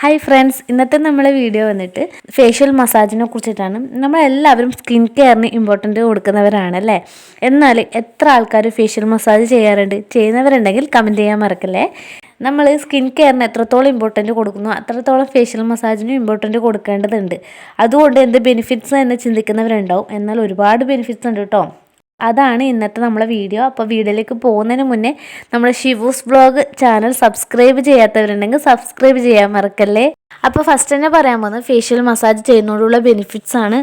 Hi friends ഇന്നത്തെ നമ്മളെ video വന്നിട്ട് ഫേഷ്യൽ മസാജിനെ കുറിച്ചിട്ടാണ്. നമ്മളെല്ലാവരും സ്കിൻ കെയറിന് ഇമ്പോർട്ടന്റ് കൊടുക്കുന്നവരാണ് അല്ലേ എന്നാൽ എത്ര ആൾക്കാർ ഫേഷ്യൽ മസാജ് ചെയ്യാറുണ്ട്? ചെയ്യുന്നവരുണ്ടെങ്കിൽ കമന്റ് ചെയ്യാൻ മറക്കല്ലേ? നമ്മൾ സ്കിൻ കെയറിന് എത്രത്തോളം ഇമ്പോർട്ടന്റ് കൊടുക്കുന്നു അത്രത്തോളം ഫേഷ്യൽ മസാജിനും ഇമ്പോർട്ടന്റ് കൊടുക്കേണ്ടതുണ്ട്. അതുകൊണ്ട് എന്ത് ബെനിഫിറ്റ്സ് എന്ന് ചിന്തിക്കുന്നവരുണ്ടാവും. എന്നാൽ ഒരുപാട് ബെനിഫിറ്റ്സ് ഉണ്ട് കേട്ടോ. അതാണ് ഇന്നത്തെ നമ്മളെ വീഡിയോ. അപ്പോൾ വീഡിയോയിലേക്ക് പോകുന്നതിന് മുന്നേ നമ്മുടെ ഷിവൂസ് ബ്ലോഗ് ചാനൽ സബ്സ്ക്രൈബ് ചെയ്യാത്തവരുണ്ടെങ്കിൽ സബ്സ്ക്രൈബ് ചെയ്യാൻ മറക്കല്ലേ? അപ്പോൾ ഫസ്റ്റ് തന്നെ പറയാൻ പോകുന്നത് ഫേഷ്യൽ മസാജ് ചെയ്യുന്നതോടുള്ള ബെനിഫിറ്റ്സ് ആണ്.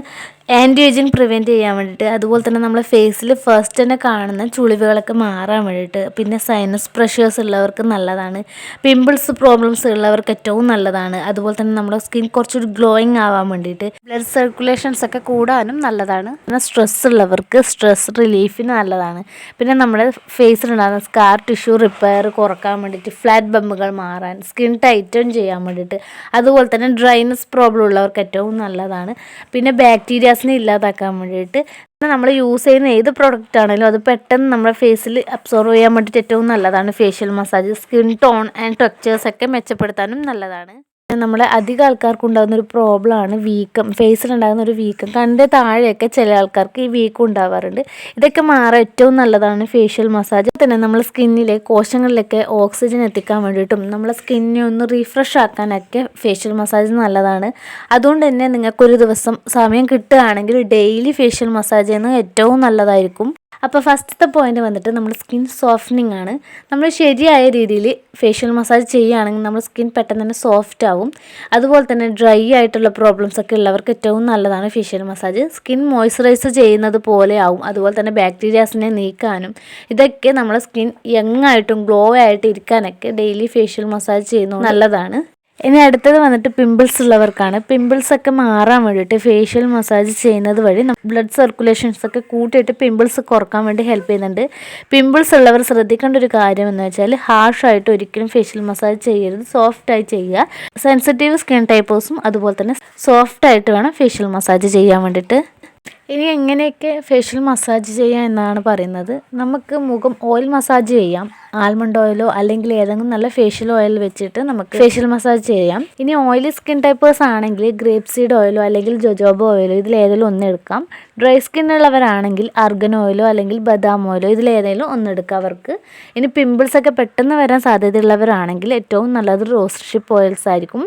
ആന്റി ഏജിങ് പ്രിവെന്റ് ചെയ്യാൻ വേണ്ടിയിട്ട്. അതുപോലെ തന്നെ നമ്മളെ ഫേസിൽ ഫസ്റ്റ് തന്നെ കാണുന്ന ചുളിവുകളൊക്കെ മാറാൻ വേണ്ടിയിട്ട്. പിന്നെ സൈനസ് പ്രഷേഴ്സ് ഉള്ളവർക്ക് നല്ലതാണ്. പിമ്പിൾസ് പ്രോബ്ലംസ് ഉള്ളവർക്ക് ഏറ്റവും നല്ലതാണ്. അതുപോലെ തന്നെ നമ്മുടെ സ്കിൻ കുറച്ചൊരു ഗ്ലോയിങ് ആവാൻ വേണ്ടിയിട്ട്. ബ്ലഡ് സർക്കുലേഷൻസ് ഒക്കെ കൂടാനും നല്ലതാണ്. പിന്നെ സ്ട്രെസ് ഉള്ളവർക്ക് സ്ട്രെസ് റിലീഫിന് നല്ലതാണ്. പിന്നെ നമ്മുടെ ഫേസിലുണ്ടാകുന്ന സ്കാർ ടിഷ്യൂ റിപ്പയർ കുറയ്ക്കാൻ വേണ്ടിയിട്ട് ഫ്ലാറ്റ് ബമ്പുകൾ മാറാൻ സ്കിൻ ടൈറ്റൺ ചെയ്യാൻ വേണ്ടിയിട്ട്. അതുപോലെ തന്നെ ഡ്രൈനസ് പ്രോബ്ലം ഉള്ളവർക്ക് ഏറ്റവും നല്ലതാണ്. പിന്നെ ബാക്ടീരിയാസിനെ ഇല്ലാതാക്കാൻ വേണ്ടിയിട്ട് നമ്മൾ യൂസ് ചെയ്യുന്ന ഏത് പ്രോഡക്റ്റ് ആണെങ്കിലും അത് പെട്ടെന്ന് നമ്മുടെ ഫേസിൽ അബ്സോർവ് ചെയ്യാൻ വേണ്ടിയിട്ട് ഏറ്റവും നല്ലതാണ്. Facial massage skin tone and textures ഒക്കെ മെച്ചപ്പെടുത്താനും നല്ലതാണ്. നമ്മളെ അധികം ആൾക്കാർക്ക് ഉണ്ടാകുന്ന ഒരു പ്രോബ്ലമാണ് വീക്കം. ഫേസിലുണ്ടാകുന്ന ഒരു വീക്കം. കണ്ണിന്റെ താഴെയൊക്കെ ചില ആൾക്കാർക്ക് ഈ വീക്കം ഉണ്ടാവാറുണ്ട്. ഇതൊക്കെ മാറാൻ ഏറ്റവും നല്ലതാണ് ഫേഷ്യൽ മസാജ് തന്നെ നമ്മൾ സ്കിന്നിലെ കോശങ്ങളിലൊക്കെ ഓക്സിജൻ എത്തിക്കാൻ വേണ്ടിയിട്ടും നമ്മളെ സ്കിന്നെ ഒന്ന് റീഫ്രഷ് ആക്കാനൊക്കെ ഫേഷ്യൽ മസാജ് നല്ലതാണ്. അതുകൊണ്ട് തന്നെ നിങ്ങൾക്കൊരു ദിവസം സമയം കിട്ടുകയാണെങ്കിൽ ഡെയിലി ഫേഷ്യൽ മസാജ് ചെയ്യുന്നത് ഏറ്റവും നല്ലതായിരിക്കും. അപ്പോൾ ഫസ്റ്റത്തെ പോയിന്റ് വന്നിട്ട് നമ്മൾ സ്കിൻ സോഫ്റ്റനിങ് ആണ്. നമ്മൾ ശരിയായ രീതിയിൽ ഫേഷ്യൽ മസാജ് ചെയ്യുകയാണെങ്കിൽ നമ്മുടെ സ്കിൻ പെട്ടെന്ന് തന്നെ സോഫ്റ്റ് ആവും. അതുപോലെ തന്നെ ഡ്രൈ ആയിട്ടുള്ള പ്രോബ്ലംസ് ഒക്കെ ഉള്ളവർക്ക് ഏറ്റവും നല്ലതാണ് ഫേഷ്യൽ മസാജ് സ്കിൻ മോയ്സ്ചറൈസ് ചെയ്യുന്നത് പോലെ ആവും. അതുപോലെ തന്നെ ബാക്ടീരിയാസിനെ നീക്കാനും. ഇതൊക്കെ നമ്മുടെ സ്കിൻ യങ് ആയിട്ടും ഗ്ലോ ആയിട്ട് ഇരിക്കാനൊക്കെ ഡെയിലി ഫേഷ്യൽ മസാജ് ചെയ്യുന്നത് നല്ലതാണ്. ഇനി അടുത്തത് വന്നിട്ട് പിമ്പിൾസ് ഉള്ളവർക്കാണ്. പിമ്പിൾസ് ഒക്കെ മാറാൻ വേണ്ടിയിട്ട് ഫേഷ്യൽ മസാജ് ചെയ്യുന്നത് വഴി ബ്ലഡ് സർക്കുലേഷൻസ് ഒക്കെ കൂട്ടിയിട്ട് പിമ്പിൾസ് കുറയ്ക്കാൻ വേണ്ടി ഹെൽപ്പ് ചെയ്യുന്നുണ്ട്. പിമ്പിൾസ് ഉള്ളവർ ശ്രദ്ധിക്കേണ്ട ഒരു കാര്യം എന്ന് വെച്ചാൽ ഹാർഷായിട്ട് ഒരിക്കലും ഫേഷ്യൽ മസാജ് ചെയ്യരുത്. സോഫ്റ്റായി ചെയ്യുക. സെൻസിറ്റീവ് സ്കിൻ ടൈപ്പേഴ്സും അതുപോലെ തന്നെ സോഫ്റ്റ് ആയിട്ട് വേണം ഫേഷ്യൽ മസാജ് ചെയ്യാൻ വേണ്ടിയിട്ട്. ഇനി എങ്ങനെയൊക്കെ ഫേഷ്യൽ മസാജ് ചെയ്യാം എന്നാണ് പറയുന്നത്? നമുക്ക് മുഖം ഓയിൽ മസാജ് ചെയ്യാം. ആൽമണ്ട് ഓയിലോ അല്ലെങ്കിൽ ഏതെങ്കിലും നല്ല ഫേഷ്യൽ ഓയിൽ വെച്ചിട്ട് നമുക്ക് ഫേഷ്യൽ മസാജ് ചെയ്യാം. ഇനി ഓയിലി സ്കിൻ ടൈപ്പേഴ്സ് ആണെങ്കിൽ ഗ്രേപ്പ് സീഡ് ഓയിലോ അല്ലെങ്കിൽ ജൊജോബ ഓയിലോ ഇതിൽ ഏതെങ്കിലും ഒന്ന് എടുക്കാം. ഡ്രൈ സ്കിൻ ഉള്ളവരാണെങ്കിൽ അർഗൻ ഓയിലോ അല്ലെങ്കിൽ ബദാം ഓയിലോ ഇതിൽ ഏതെങ്കിലും ഒന്ന് അവർക്ക്. ഇനി പിമ്പിൾസ് ഒക്കെ പെട്ടെന്ന് വരാൻ സാധ്യതയുള്ളവരാണെങ്കിൽ ഏറ്റവും നല്ലത് റോസ് ഷിപ്പ് ഓയിൽസ് ആയിരിക്കും.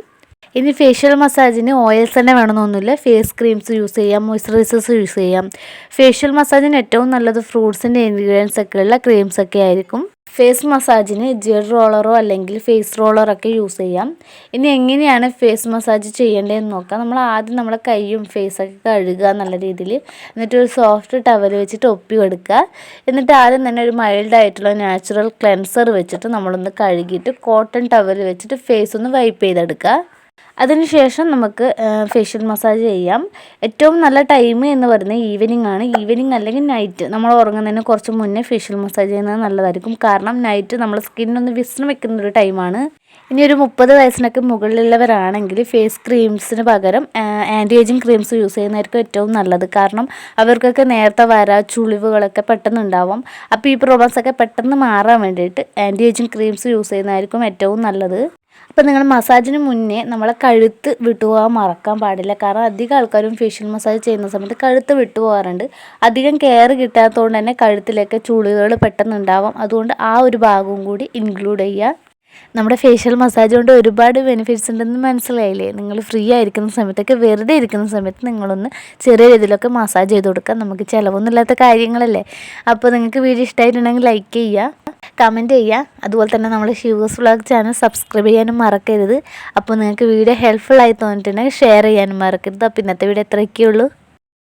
ഇനി ഫേഷ്യൽ മസാജിന് ഓയിൽസ് തന്നെ വേണമെന്നൊന്നുമില്ല. ഫേസ് ക്രീംസ് യൂസ് ചെയ്യാം മോയ്സ്ചറൈസേഴ്സ് യൂസ് ചെയ്യാം. ഫേഷ്യൽ മസാജിന് ഏറ്റവും നല്ലത് ഫ്രൂട്ട്സിന്റെ ഇൻഗ്രീഡിയൻസ് ഒക്കെ ഉള്ള ക്രീംസ് ഒക്കെ ആയിരിക്കും. ഫേസ് മസാജിന് ജെൽ റോളറോ അല്ലെങ്കിൽ ഫേസ് റോളറൊക്കെ യൂസ് ചെയ്യാം. ഇനി എങ്ങനെയാണ് ഫേസ് മസാജ് ചെയ്യേണ്ടതെന്ന് നോക്കാം. നമ്മൾ ആദ്യം നമ്മളെ കൈയും ഫേസൊക്കെ കഴുകുക നല്ല രീതിയിൽ. എന്നിട്ട് ഒരു സോഫ്റ്റ് ടവൽ വെച്ചിട്ട് ഒപ്പി എടുക്കുക. എന്നിട്ട് ആദ്യം തന്നെ ഒരു മൈൽഡ് ആയിട്ടുള്ള നാച്ചുറൽ ക്ലെൻസർ വെച്ചിട്ട് നമ്മളൊന്ന് കഴുകിയിട്ട് കോട്ടൺ ടവൽ വെച്ചിട്ട് ഫേസ് ഒന്ന് വൈപ്പ് ചെയ്തെടുക്കുക. അതിനുശേഷം നമുക്ക് ഫേഷ്യൽ മസാജ് ചെയ്യാം. ഏറ്റവും നല്ല ടൈം എന്ന് പറയുന്നത് ഈവനിങ് ആണ്. ഈവനിങ് അല്ലെങ്കിൽ നൈറ്റ് നമ്മൾ ഉറങ്ങുന്നതിന് കുറച്ച് മുന്നേ ഫേഷ്യൽ മസാജ് ചെയ്യുന്നത് നല്ലതായിരിക്കും. കാരണം നൈറ്റ് നമ്മൾ സ്കിന്നൊന്ന് വിശ്രമിക്കുന്ന ഒരു ടൈമാണ് ഇനി ഒരു മുപ്പത് വയസ്സിനൊക്കെ മുകളിലുള്ളവരാണെങ്കിൽ ഫേസ് ക്രീംസിന് പകരം ആന്റി ഏജിങ് ക്രീംസ് യൂസ് ചെയ്യുന്നതായിരിക്കും ഏറ്റവും നല്ലത്. കാരണം അവർക്കൊക്കെ നേരത്തെ വര ചുളിവുകളൊക്കെ പെട്ടെന്ന് ഉണ്ടാവും അപ്പോൾ ഈ പ്രോബ്ലംസ് ഒക്കെ പെട്ടെന്ന് മാറാൻ വേണ്ടിയിട്ട് ആന്റി ഏജിങ് ക്രീംസ് യൂസ് ചെയ്യുന്നതായിരിക്കും ഏറ്റവും നല്ലത്. അപ്പം നിങ്ങൾ മസാജിന് മുന്നേ നമ്മളെ കഴുത്ത് വിട്ടുപോകാൻ മറക്കാൻ പാടില്ല. കാരണം അധികം ആൾക്കാരും ഫേഷ്യൽ മസാജ് ചെയ്യുന്ന സമയത്ത് കഴുത്ത് വിട്ടുപോകാറുണ്ട്. അധികം കെയർ കിട്ടാത്തതുകൊണ്ട് തന്നെ കഴുത്തിലേക്ക് ചുളികൾ പെട്ടെന്ന് ഉണ്ടാവാം അതുകൊണ്ട് ആ ഒരു ഭാഗവും കൂടി ഇൻക്ലൂഡ് ചെയ്യുക. നമ്മുടെ ഫേഷ്യൽ മസാജ് കൊണ്ട് ഒരുപാട് ബെനിഫിറ്റ്സ് ഉണ്ടെന്ന് മനസ്സിലായില്ലേ? നിങ്ങൾ ഫ്രീ ആയിരിക്കുന്ന സമയത്തൊക്കെ വെറുതെ ഇരിക്കുന്ന സമയത്ത് നിങ്ങളൊന്ന് ചെറിയ രീതിയിലൊക്കെ മസാജ് ചെയ്ത് കൊടുക്കുക. നമുക്ക് ചിലവൊന്നുമില്ലാത്ത കാര്യങ്ങളല്ലേ? അപ്പോൾ നിങ്ങൾക്ക് വീഡിയോ ഇഷ്ടമായിട്ടുണ്ടെങ്കിൽ ലൈക്ക് ചെയ്യുക. കമന്റ് ചെയ്യുക. അതുപോലെ തന്നെ നമ്മുടെ ഷിവസ് വ്ളോഗ് ചാനൽ സബ്സ്ക്രൈബ് ചെയ്യാനും മറക്കരുത്. അപ്പോൾ നിങ്ങൾക്ക് വീഡിയോ ഹെൽപ്ഫുൾ ആയി തോന്നിയിട്ടുണ്ടെങ്കിൽ ഷെയർ ചെയ്യാനും മറക്കരുത്. അപ്പോൾ ഇന്നത്തെ വീഡിയോ എത്രയൊക്കെയുള്ളൂ